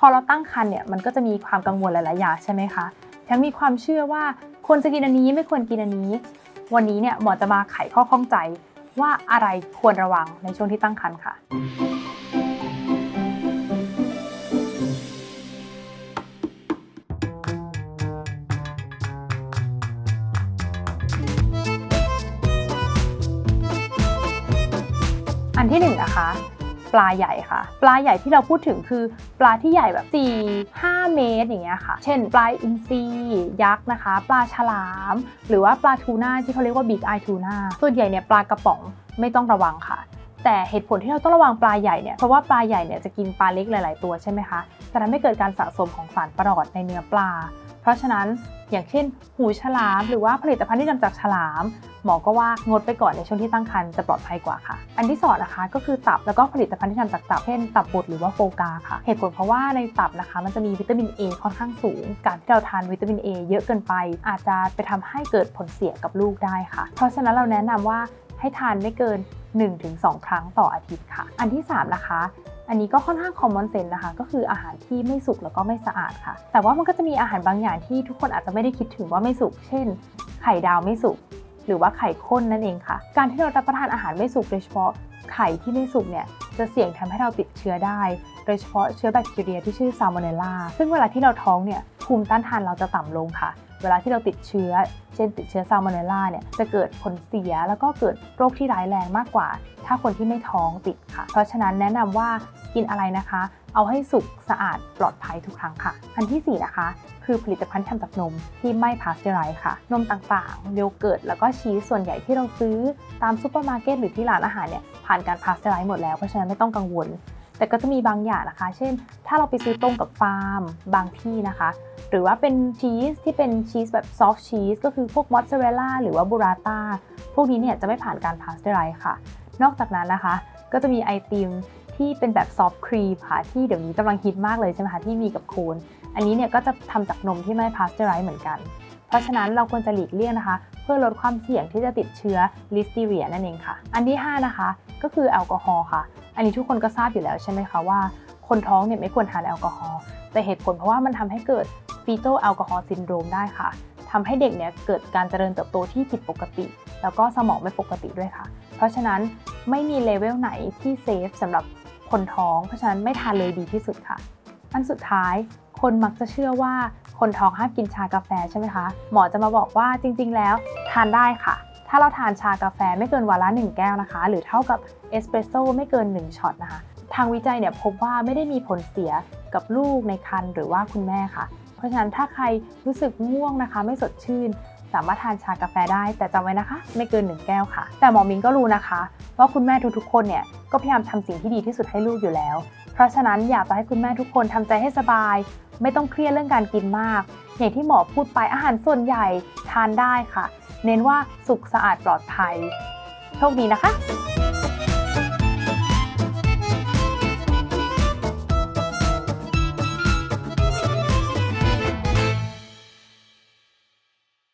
พอเราตั้งครรภ์เนี่ยมันก็จะมีความกังวลหลายๆอย่างใช่ไหมคะทั้งมีความเชื่อว่าควรจะกินอันนี้ไม่ควรกินอันนี้ วันนี้เนี่ยหมอจะมาไขข้อข้องใจว่าอะไรควรระวังในช่วงที่ตั้งครรภ์ค่ะ อันที่หนึ่งนะคะ ปลาใหญ่ค่ะ ปลาใหญ่ที่เราพูดถึงคือปลาที่ใหญ่แบบ 4 5 เมตรอย่างเงี้ยค่ะ เช่น ปลาอินทรียักษ์นะคะ ปลาฉลาม หรือว่าปลาทูน่าที่เขาเรียกว่าบิ๊กไอทูน่าส่วนใหญ่เนี่ยปลากระป๋องไม่ต้องระวังค่ะ แต่เหตุผลที่เราต้องระวังปลาใหญ่เนี่ยเพราะว่าปลาใหญ่เนี่ยจะกินปลาเล็กหลาย ๆ ตัวใช่ไหมคะจะทำให้เกิดการสะสมของสารประหลอดในเนื้อปลา เพราะฉะนั้นอย่างเช่น หูฉลาม หรือว่าผลิตภัณฑ์ที่ทำจากฉลาม หมอก็ว่างดไปก่อนในช่วงที่ตั้งครรภ์จะปลอดภัยกว่าค่ะ อันที่สองนะคะก็คือตับแล้วก็ผลิตภัณฑ์ที่ทำจากตับเช่นตับบดหรือว่าโฟกาค่ะ เหตุผลเพราะว่าในตับนะคะ มันจะมีวิตามิน A ค่อนข้างสูง การที่เราทานวิตามิน A เยอะเกินไป อาจจะไปทำให้เกิดผลเสียกับลูกได้ค่ะ เพราะฉะนั้นเราแนะนำว่าให้ทานไม่เกิน 1-2 ครั้งต่ออาทิตย์ค่ะ อันที่สามนะคะ อันนี้ก็ค่อนข้างคอมมอนเซนนะคะ ก็คืออาหารที่ไม่สุกแล้วก็ไม่สะอาดค่ะ แต่ว่ามันก็จะมีอาหารบางอย่างที่ทุกคนอาจจะไม่ได้คิดถึงว่าไม่สุก เช่น ไข่ดาวไม่สุก หรือว่าไข่ข้นนั่นเองค่ะ การที่เรารับประทานอาหารไม่สุกโดยเฉพาะไข่ที่ไม่สุกเนี่ยจะเสี่ยงทำให้เราติดเชื้อได้ โดยเฉพาะเชื้อแบคทีเรียที่ชื่อซา l มเนลลาซึ่งเวลาที่เราท้องเนี่ยภูมิต้านทานเราจะต่ำลงค่ะ เวลาที่เราติดเชื้อ เช่นติดเชื้อซา l ม o เนลลาเนี่ยจะเกิดผลเสียแล้วก็เกิดโรคที่ร้ายแรงมากกว่า ถ้าคนที่ไม่ท้องติดค่ะ เพราะฉะนั้นแนะนำว่ากินอะไรนะคะ เอาให้สุกสะอาดปลอดภัยทุกครั้งค่ะ อันที่สี่นะคะ คือผลิตภัณฑ์ทำจากนมที่ไม่พาสเจอไรส์ค่ะ นมต่างๆ โยเกิร์ตแล้วก็ชีสส่วนใหญ่ที่เราซื้อตามซูเปอร์มาร์เก็ตหรือที่ร้านอาหารเนี่ยผ่านการพาสเจอไรส์หมดแล้วเพราะฉะนั้นไม่ต้องกังวล แต่ก็จะมีบางอย่างนะคะ เช่น ถ้าเราไปซื้อตรงกับฟาร์มบางที่นะคะ หรือว่าเป็นชีสที่เป็นชีสแบบซอฟต์ชีสก็คือพวกมอสซาเรลล่าหรือว่าบูราต้าพวกนี้เนี่ยจะไม่ผ่านการพาสเจอไรส์ค่ะ นอกจากนั้นนะคะ ก็จะมีไอติมที่เป็นแบบซอฟต์ครีมค่ะที่เดี๋ยวนี้กำลังฮิตมากเลยใช่ไหมคะที่มีกับโคนอันนี้เนี่ยก็จะทำจากนมที่ไม่พาสเจอไรส์เหมือนกัน เพราะฉะนั้นเราควรจะหลีกเลี่ยงนะคะ เพื่อลดความเสี่ยงที่จะติดเชื้อลิส t ต r เรียนั่นเองค่ะ อันที่ 5 นะคะ ก็คือแอลกอฮอล์ค่ะ อันนี้ทุกคนก็ทราบอยู่แล้วใช่ไหมคะว่า คนท้องเนี่ยไม่ควรทานแอลกอฮอล์แต่เหตุผลเพราะว่ามันทำให้เกิดฟีโตแอลกอฮอล์ซินโดรมได้ค่ะทำให้เด็กเนี่ยเกิดการเจริญเติบโตที่ผิดปกติ แล้วก็สมองไม่ปกติด้วยค่ะ เพราะฉะนั้นไม่มีเลเวลไหนที่เซฟสำหรับคนท้อง เพราะฉะนั้นไม่ทานเลยดีที่สุดค่ะ อันสุดท้าย คนมักจะเชื่อว่าคนท้องห้ามกินชากาแฟใช่ไหมคะ หมอจะมาบอกว่าจริง ๆ แล้วทานได้ค่ะ ถ้าเราทานชากาแฟไม่เกินวันละ 1 แก้วนะคะ หรือเท่ากับเอสเปรสโซ่ไม่เกิน 1 ช็อตนะคะ ทางวิจัยเนี่ยพบว่าไม่ได้มีผลเสียกับลูกในครรภ์หรือว่าคุณแม่ค่ะ เพราะฉะนั้นถ้าใครรู้สึกง่วงนะคะ ไม่สดชื่น สามารถทานชากาแฟได้ แต่จำไว้นะคะ ไม่เกินหนึ่งแก้วค่ะ แต่หมอมิงก็รู้นะคะ ว่าคุณแม่ทุกๆคนเนี่ยก็พยายามทำสิ่งที่ดีที่สุดให้ลูกอยู่แล้ว เพราะฉะนั้นอยากจะให้คุณแม่ทุกคนทำใจให้สบาย ไม่ต้องเครียดเรื่องการกินมาก อย่างที่หมอพูดไปอาหารส่วนใหญ่ทานได้ค่ะ เน้นว่าสุขสะอาดปลอดภัย โชคดีนะคะ